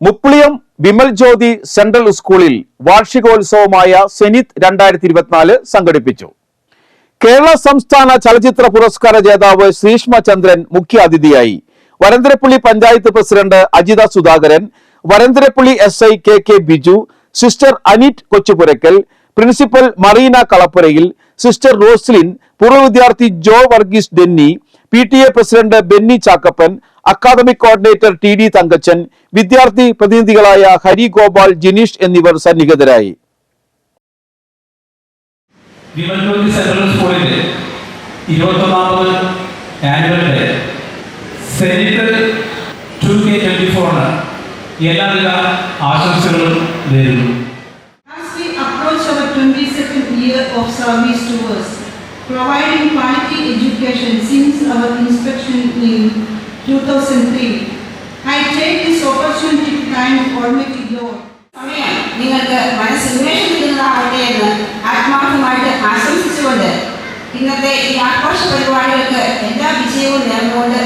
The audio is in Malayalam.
മുപ്ലിയം വിമൽ ജ്യോതി സെൻട്രൽ സ്കൂളിൽ വാർഷികോത്സവമായ സെനിത് രണ്ടായിരത്തി ഇരുപത്തിനാല് സംഘടിപ്പിച്ചു. കേരള സംസ്ഥാന ചലച്ചിത്ര പുരസ്കാര ജേതാവ് ശ്രീഷ്മ ചന്ദ്രൻ മുഖ്യാതിഥിയായി. Varantharappilly panchayat president Ajitha Sudhakaran Varantharappilly S I K K Biju sister Anit Kochupurackal principal Marina Kalappurayil sister Roslin പൂർവ വിദ്യാർത്ഥി Jo Varghese Denny P T A president Benny Chakkappan academic coordinator T D Thankachan വിദ്യാർത്ഥി പ്രതിനിധികളായ ഹരി ഗോപാൽ ജിനീഷ് എന്നിവർ സന്നിഹിതരായി. സെൻട്രൽ സ്കൂളിന്റെ ഇരുപത്തൊന്നാമത് annual day. Zenith two K twenty ഫോറിന് എല്ലാവിധ ആശംസകളും നേരുന്നു. As we approach our 22nd year of service to us, providing quality education since our inspection in 2003, I take this opportunity to thank Almighty Lord. സമയം നിങ്ങൾക്ക് മനസ്സ് ഉന്മേഷം നൽകുന്നതാവട്ടെ എന്ന് ആത്മാർത്ഥമായിട്ട് ആശംസിച്ചുകൊണ്ട് ഇന്നത്തെ ഈ ആഘോഷ പരിപാടികൾക്ക് എല്ലാ വിജയവും നേർന്നുകൊണ്ട്